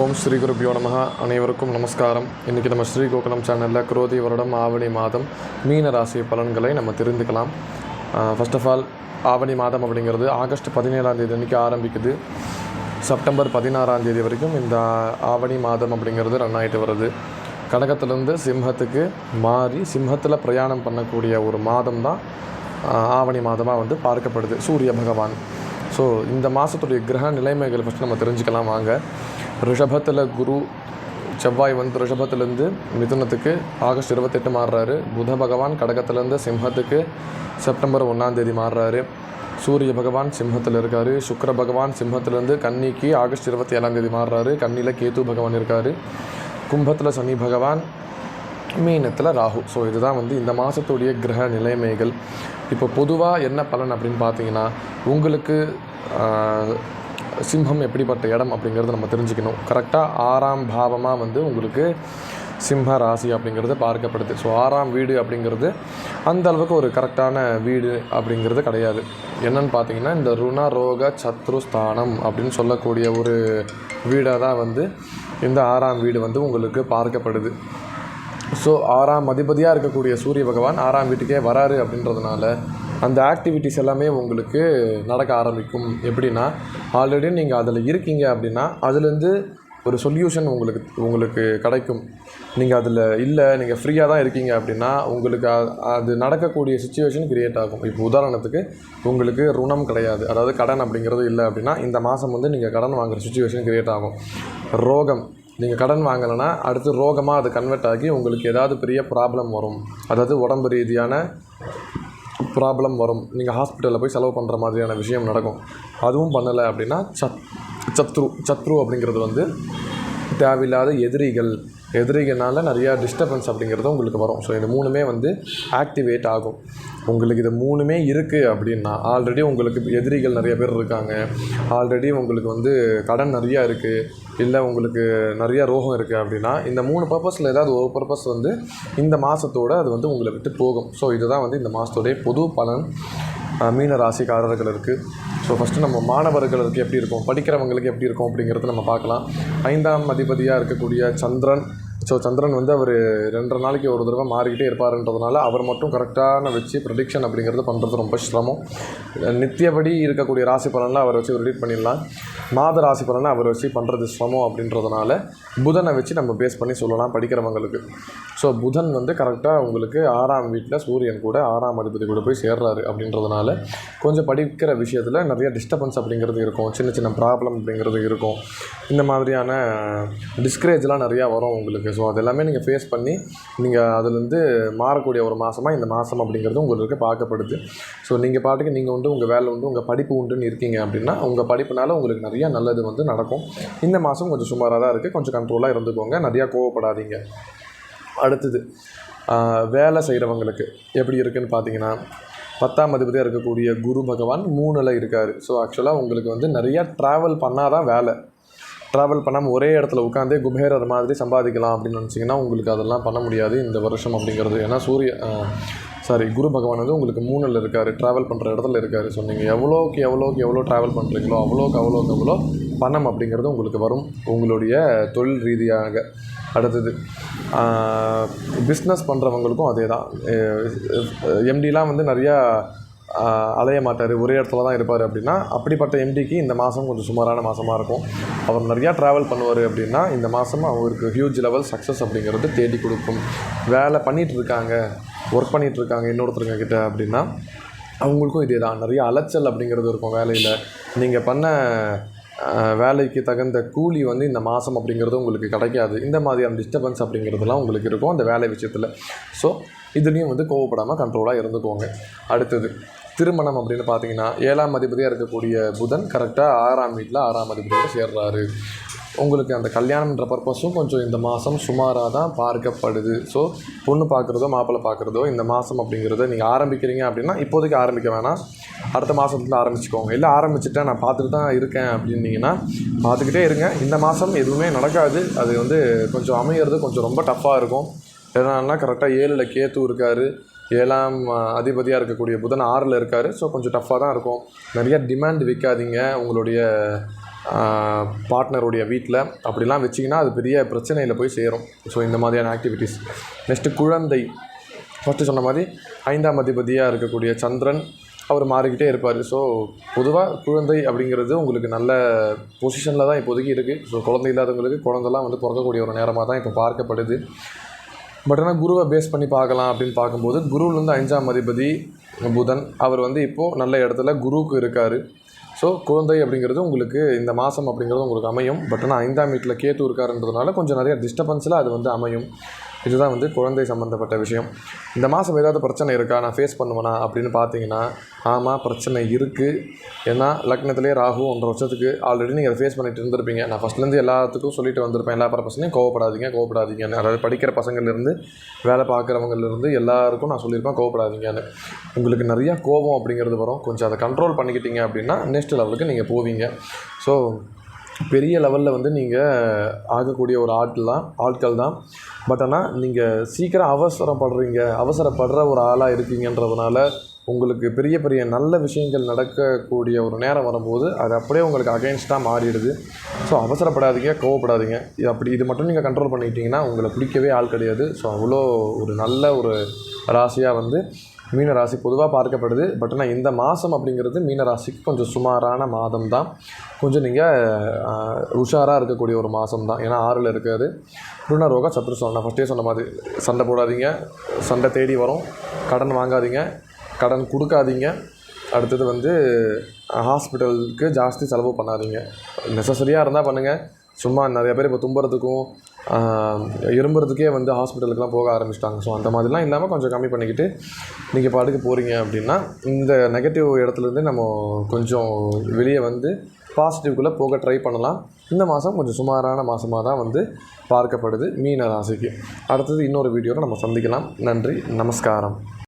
ஓம் ஸ்ரீ குருபியோ நமக அனைவருக்கும் நமஸ்காரம். இன்றைக்கி நம்ம ஸ்ரீ கோகுலம் சேனலில் குரோதி வருடம் ஆவணி மாதம் மீன ராசி பலன்களை நம்ம தெரிந்துக்கலாம். ஃபர்ஸ்ட் ஆஃப் ஆல் ஆவணி மாதம் அப்படிங்கிறது ஆகஸ்ட் பதினேழாம் தேதி அன்றைக்கி ஆரம்பிக்குது. செப்டம்பர் பதினாறாம் தேதி வரைக்கும் இந்த ஆவணி மாதம் அப்படிங்கிறது ரன் ஆகிட்டு வருது. கடகத்திலேருந்து சிம்ஹத்துக்கு மாறி சிம்ஹத்தில் பிரயாணம் பண்ணக்கூடிய ஒரு மாதம் தான் ஆவணி மாதமாக வந்து பார்க்கப்படுது. சூரிய பகவான். ஸோ இந்த மாதத்துடைய கிரக நிலைமைகள் ஃபஸ்ட் நம்ம தெரிஞ்சுக்கலாம் வாங்க. ரிஷபத்தில் குரு செவ்வாய் வந்து ரிஷபத்துலேருந்து மிதுனத்துக்கு ஆகஸ்ட் இருபத்தெட்டு மாறுறாரு. புத பகவான் கடகத்துலேருந்து சிம்ஹத்துக்கு செப்டம்பர் ஒன்றாம் தேதி மாறுறாரு. சூரிய பகவான் சிம்ஹத்தில் இருக்கார். சுக்கர பகவான் சிம்ஹத்திலேருந்து கன்னிக்கு ஆகஸ்ட் இருபத்தி ஏழாந்தேதி மாறுறாரு. கன்னியில் கேது பகவான் இருக்கார். கும்பத்தில் சனி பகவான் மீனத்தில் ராகு. ஸோ இதுதான் வந்து இந்த மாதத்துடைய கிரக நிலைமைகள். இப்போ பொதுவாக என்ன பலன் அப்படின்னு பார்த்தீங்கன்னா உங்களுக்கு சிம்ஹம் எப்படிப்பட்ட இடம் அப்படிங்கிறத நம்ம தெரிஞ்சுக்கணும். கரெக்டாக ஆறாம் பாவமாக வந்து உங்களுக்கு சிம்ம ராசி அப்படிங்கிறது பார்க்கப்படுது. ஸோ ஆறாம் வீடு அப்படிங்கிறது அந்த அளவுக்கு ஒரு கரெக்டான வீடு அப்படிங்கிறது கிடையாது. என்னன்னு பார்த்தீங்கன்னா இந்த ருண ரோக சத்ரு ஸ்தானம் அப்படின்னு சொல்லக்கூடிய ஒரு வீடாக தான் வந்து இந்த ஆறாம் வீடு வந்து உங்களுக்கு பார்க்கப்படுது. ஸோ ஆறாம் அதிபதியாக இருக்கக்கூடிய சூரிய பகவான் ஆறாம் வீட்டுக்கே வராரு அப்படின்றதுனால அந்த ஆக்டிவிட்டிஸ் எல்லாமே உங்களுக்கு நடக்க ஆரம்பிக்கும். எப்படின்னா ஆல்ரெடி நீங்கள் அதில் இருக்கீங்க அப்படின்னா அதுலேருந்து ஒரு சொல்யூஷன் உங்களுக்கு உங்களுக்கு கிடைக்கும். நீங்கள் அதில் இல்லை நீங்கள் ஃப்ரீயாக தான் இருக்கீங்க அப்படின்னா உங்களுக்கு அது நடக்கக்கூடிய சுச்சுவேஷன் கிரியேட் ஆகும். இப்போ உதாரணத்துக்கு உங்களுக்கு ருணம் கிடையாது. அதாவது கடன் அப்படிங்கிறது இல்லை அப்படின்னா இந்த மாதம் வந்து நீங்கள் கடன் வாங்குற சுச்சுவேஷன் கிரியேட் ஆகும். ரோகம். நீங்கள் கடன் வாங்கலைன்னா அடுத்து ரோகமாக அது கன்வெர்ட் ஆகி உங்களுக்கு ஏதாவது பெரிய ப்ராப்ளம் வரும். அதாவது உடம்பு ரீதியான ப்ராப்ளம் வரும். நீங்கள் ஹாஸ்பிட்டலில் போய் செலவு பண்ணுற மாதிரியான விஷயம் நடக்கும். அதுவும் பண்ணலை அப்படின்னா சத் சத்ரு சத்ரு அப்படிங்கிறது வந்து தேவையில்லாத எதிரிகள் எதிரிகள்னால நிறையா டிஸ்டர்பன்ஸ் அப்படிங்கிறது உங்களுக்கு வரும். ஸோ இது மூணுமே வந்து ஆக்டிவேட் ஆகும். உங்களுக்கு இது மூணுமே இருக்குது அப்படின்னா ஆல்ரெடி உங்களுக்கு எதிரிகள் நிறைய பேர் இருக்காங்க. ஆல்ரெடி உங்களுக்கு வந்து கடன் நிறையா இருக்குது இல்லை உங்களுக்கு நிறையா ரோகம் இருக்குது அப்படின்னா இந்த மூணு பர்பஸில் ஏதாவது ஒரு பர்பஸ் வந்து இந்த மாதத்தோட அது வந்து உங்களை விட்டு போகும். ஸோ இதுதான் வந்து இந்த மாதத்தோடைய பொது பலன். மீன மீன ராசிக்காரர்களுக்கு ஸோ ஃபஸ்ட்டு நம்ம மாணவர்களுக்கு எப்படி இருக்கும்? படிக்கிறவங்களுக்கு எப்படி இருக்கும் அப்படிங்கிறத நம்ம பார்க்கலாம். ஐந்தாம் அதிபதியாக இருக்கக்கூடிய சந்திரன் ஸோ சந்திரன் வந்து அவர் ரெண்டரை நாளைக்கு ஒரு தடவை மாறிக்கிட்டே இருப்பாருன்றதுனால அவர் மட்டும் கரெக்டான வச்சு ப்ரெடிக்ஷன் அப்படிங்கிறது பண்ணுறது ரொம்ப சிரமம். நித்தியபடி இருக்கக்கூடிய ராசி பலனில் அவரை வச்சு ரிலீட் பண்ணிடலாம். மாத ராசி பலனை அவரை வச்சு பண்ணுறது சிரமம் அப்படின்றதுனால புதனை வச்சு நம்ம பேஸ் பண்ணி சொல்லலாம் படிக்கிறவங்களுக்கு. ஸோ புதன் வந்து கரெக்டாக உங்களுக்கு ஆறாம் வீட்டில் சூரியன் கூட ஆறாம் அதிபதி கூட போய் சேர்றாரு அப்படின்றதுனால கொஞ்சம் படிக்கிற விஷயத்தில் நிறைய டிஸ்டர்பன்ஸ் அப்படிங்கிறது இருக்கும். சின்ன சின்ன ப்ராப்ளம் அப்படிங்கிறது இருக்கும். இந்த மாதிரியான டிஸ்கரேஜ்லாம் நிறையா வரும் உங்களுக்கு. ஸோ அது எல்லாமே நீங்கள் ஃபேஸ் பண்ணி நீங்கள் அதுலேருந்து மாறக்கூடிய ஒரு மாதமாக இந்த மாதம் அப்படிங்கிறது உங்களுக்கு பார்க்கப்படுது. ஸோ நீங்கள் பாட்டுக்கு நீங்கள் உண்டு உங்கள் வேலை உண்டு உங்கள் படிப்பு உண்டுன்னு இருக்கீங்க அப்படின்னா உங்கள் படிப்புனால உங்களுக்கு நிறையா நல்லது வந்து நடக்கும். இந்த மாதம் கொஞ்சம் சுமாராக தான் இருக்குது கொஞ்சம் கண்ட்ரோலாக இருந்துக்கோங்க. நிறையா கோவப்படாதீங்க. அடுத்தது வேலை செய்கிறவங்களுக்கு எப்படி இருக்குதுன்னு பார்த்தீங்கன்னா பத்தாம் அதிபதியாக இருக்கக்கூடிய குரு பகவான் மூணில் இருக்கார். ஸோ ஆக்சுவலாக உங்களுக்கு வந்து நிறையா ட்ராவல் பண்ணால் தான் வேலை. ட்ராவல் பண்ணாமல் ஒரே இடத்துல உட்காந்தே குபேரர் மாதிரி சம்பாதிக்கலாம் அப்படின்னு நினச்சிங்கன்னா உங்களுக்கு அதெல்லாம் பண்ண முடியாது. இந்த வருஷம் அப்படிங்கிறது. ஏன்னா சூரிய சாரி குரு பகவான் வந்து உங்களுக்கு மூணில் இருக்கார். ட்ராவல் பண்ணுற இடத்துல இருக்கார். ஸோ நீங்கள் எவ்வளோக்கு எவ்வளோக்கு எவ்வளோ ட்ராவல் பண்ணுறீங்களோ அவ்வளோக்கு அவ்வளோக்கு எவ்வளோ பணம் அப்படிங்கிறது உங்களுக்கு வரும். உங்களுடைய தொழில் ரீதியாக அடுத்தது பிஸ்னஸ் பண்ணுறவங்களுக்கும் அதே தான் எம்டிலாம் வந்து நிறையா அலைய மாட்டார். ஒரே இடத்துல தான் இருப்பார் அப்படின்னா அப்படிப்பட்ட எம்டிக்கு இந்த மாதம் கொஞ்சம் சுமாரான மாதமாக இருக்கும். அவர் நிறையா ட்ராவல் பண்ணுவார் அப்படின்னா இந்த மாதம் அவருக்கு ஹியூஜ் லெவல் சக்ஸஸ் அப்படிங்கிறது தேடி கொடுக்கும். வேலை பண்ணிகிட்டு இருக்காங்க. ஒர்க் பண்ணிகிட்டு இருக்காங்க இன்னொருத்தருங்க கிட்ட அப்படின்னா அவங்களுக்கும் இதே தான். நிறைய அலைச்சல் அப்படிங்கிறது இருக்கும் வேலையில். நீங்கள் பண்ண வேலைக்கு தகுந்த கூலி வந்து இந்த மாதம் அப்படிங்கிறது உங்களுக்கு கிடைக்காது. இந்த மாதிரியான டிஸ்டர்பன்ஸ் அப்படிங்கிறதுலாம் உங்களுக்கு இருக்கும் அந்த வேலை விஷயத்தில். ஸோ இதுலேயும் வந்து கோவப்படாமல் கண்ட்ரோலாக இருந்துக்கோங்க. அடுத்தது திருமணம் அப்படின்னு பார்த்தீங்கன்னா ஏழாம் அதிபதியாக இருக்கக்கூடிய புதன் கரெக்டாக ஆறாம் வீட்டில் ஆறாம் அதிபதியோடு சேர்றாரு. உங்களுக்கு அந்த கல்யாணம்ன்ற பர்பஸும் கொஞ்சம் இந்த மாதம் சுமாராக தான் பார்க்கப்படுது. ஸோ பொண்ணு பார்க்குறதோ மாப்பிள்ளை பார்க்குறதோ இந்த மாதம் அப்படிங்கிறத நீங்கள் ஆரம்பிக்கிறீங்க அப்படின்னா இப்போதைக்கு ஆரம்பிக்க வேணாம். அடுத்த மாதத்துல ஆரம்பிச்சுக்கோங்க. இல்லை ஆரம்பிச்சுட்டேன் நான் பார்த்துட்டு தான் இருக்கேன் அப்படின்னீங்கன்னா பார்த்துக்கிட்டே இருங்க. இந்த மாதம் எதுவுமே நடக்காது. அது வந்து கொஞ்சம் அமையிறது கொஞ்சம் ரொம்ப டஃப்பாக இருக்கும். என்னன்னா கரெக்டாக ஏழில் கேத்து இருக்கார். ஏழாம் அதிபதியாக இருக்கக்கூடிய புதன் ஆறில் இருக்கார். ஸோ கொஞ்சம் டஃப்பாக தான் இருக்கும். நிறைய டிமாண்ட் விற்காதீங்க உங்களுடைய பார்ட்னருடைய வீட்டில் அப்படிலாம் வச்சிங்கன்னா அது பெரிய பிரச்சனையில் போய் சேரும். ஸோ இந்த மாதிரியான ஆக்டிவிட்டீஸ் நெக்ஸ்ட்டு குழந்தை. ஃபஸ்ட்டு சொன்ன மாதிரி ஐந்தாம் அதிபதியாக இருக்கக்கூடிய சந்திரன் அவர் மாறிக்கிட்டே இருப்பார். ஸோ பொதுவாக குழந்தை அப்படிங்கிறது உங்களுக்கு நல்ல பொசிஷனில் தான் இப்போதைக்கு இருக்குது ஸோ குழந்தை இல்லாதவங்களுக்கு குழந்தைலாம் வந்து பிறக்கக்கூடிய ஒரு நேரமாக தான் இப்போ பார்க்கப்படுது. பட் ஆனால் குருவை பேஸ் பண்ணி பார்க்கலாம் அப்படின்னு பார்க்கும்போது குருவிலேருந்து அஞ்சாம் அதிபதி புதன் அவர் வந்து இப்போது நல்ல இடத்துல குருவுக்கு இருக்கார். ஸோ குழந்தை அப்படிங்கிறது உங்களுக்கு இந்த மாதம் அப்படிங்கிறது உங்களுக்கு அமையும். பட் ஆனால் ஐந்தாம் வீட்டில் கேத்து இருக்காருன்றதுனால கொஞ்சம் நிறைய டிஸ்டர்பன்ஸில் அது வந்து அமையும். இதுதான் வந்து குழந்தை சம்மந்தப்பட்ட விஷயம். இந்த மாதம் ஏதாவது பிரச்சனை இருக்கா? நான் ஃபேஸ் பண்ணுவேனா? அப்படின்னு பார்த்தீங்கன்னா ஆமாம் பிரச்சனை இருக்குது ஏன்னா லக்னத்திலே ராகு ஒன்றரை வருஷத்துக்கு ஆல்ரெடி நீங்கள் அதை ஃபேஸ் பண்ணிட்டு இருந்திருப்பீங்க. நான் ஃபஸ்ட்லேருந்து எல்லாத்துக்கும் சொல்லிட்டு வந்திருப்பேன். எல்லா பர்பஸ்லையும் கோவப்படாதீங்க கோவப்படாதீங்கன்னு. அதாவது படிக்கிற பசங்கள்லேருந்து வேலை பார்க்குறவங்கலேருந்து எல்லாருக்கும் நான் சொல்லியிருப்பேன் கோவப்படாதீங்கன்னு. உங்களுக்கு நிறையா கோபம் அப்படிங்கிறது வரும். கொஞ்சம் அதை கண்ட்ரோல் பண்ணிக்கிட்டீங்க அப்படின்னா நெக்ஸ்ட் லெவலுக்கு நீங்கள் போவீங்க. ஸோ பெரிய லெவலில் வந்து நீங்கள் ஆகக்கூடிய ஒரு ஆட்கள் தான் ஆட்கள் தான் பட் ஆனால் நீங்கள் சீக்கிரம் அவசரப்படுறீங்க அவசரப்படுற ஒரு ஆளாக இருக்கீங்கன்றதுனால உங்களுக்கு பெரிய பெரிய நல்ல விஷயங்கள் நடக்கக்கூடிய ஒரு நேரம் வரும்போது அது அப்படியே உங்களுக்கு அகைன்ஸ்டாக மாறிடுது. ஸோ அவசரப்படாதீங்க கோவப்படாதீங்க. இது அப்படி இது மட்டும் நீங்கள் கண்ட்ரோல் பண்ணிக்கிட்டீங்கன்னா உங்களை பிடிக்கவே ஆள் கிடையாது. ஸோ அவ்வளோ ஒரு நல்ல ஒரு ராசியாக வந்து மீன ராசி பொதுவாக பார்க்கப்படுது. பட் ஆனால் இந்த மாதம் அப்படிங்கிறது மீன ராசிக்கு கொஞ்சம் சுமாரான மாதம் தான் கொஞ்சம் நீங்கள் உஷாராக இருக்கக்கூடிய ஒரு மாதம் தான் ஏன்னா ஆறில் இருக்காது ருணரோக சத்ரு நான் ஃபஸ்ட்டே சொன்ன மாதிரி சண்டை போடாதீங்க. சண்டை தேடி வரும். கடன் வாங்காதீங்க. கடன் கொடுக்காதீங்க. அடுத்தது வந்து ஹாஸ்பிட்டலுக்கு ஜாஸ்தி செலவு பண்ணாதீங்க. நெசசரியாக இருந்தால் பண்ணுங்கள் சும்மா நிறைய பேர் இப்போ தும்புறதுக்கும் இரும்புறதுக்கே வந்து ஹாஸ்பிட்டலுக்குலாம் போக ஆரம்பிச்சிட்டாங்க. ஸோ அந்த மாதிரிலாம் இல்லாமல் கொஞ்சம் கம்மி பண்ணிக்கிட்டு நீங்கள் பாட்டுக்கு போகிறீங்க அப்படின்னா இந்த நெகட்டிவ் இடத்துலேருந்து நம்ம கொஞ்சம் வெளியே வந்து பாசிட்டிவ்குள்ளே போக ட்ரை பண்ணலாம். இந்த மாதம் கொஞ்சம் சுமாரான மாதமாக தான் வந்து பார்க்கப்படுது மீன ராசிக்கு அடுத்தது இன்னொரு வீடியோவில் நம்ம சந்திக்கலாம். நன்றி. நமஸ்காரம்.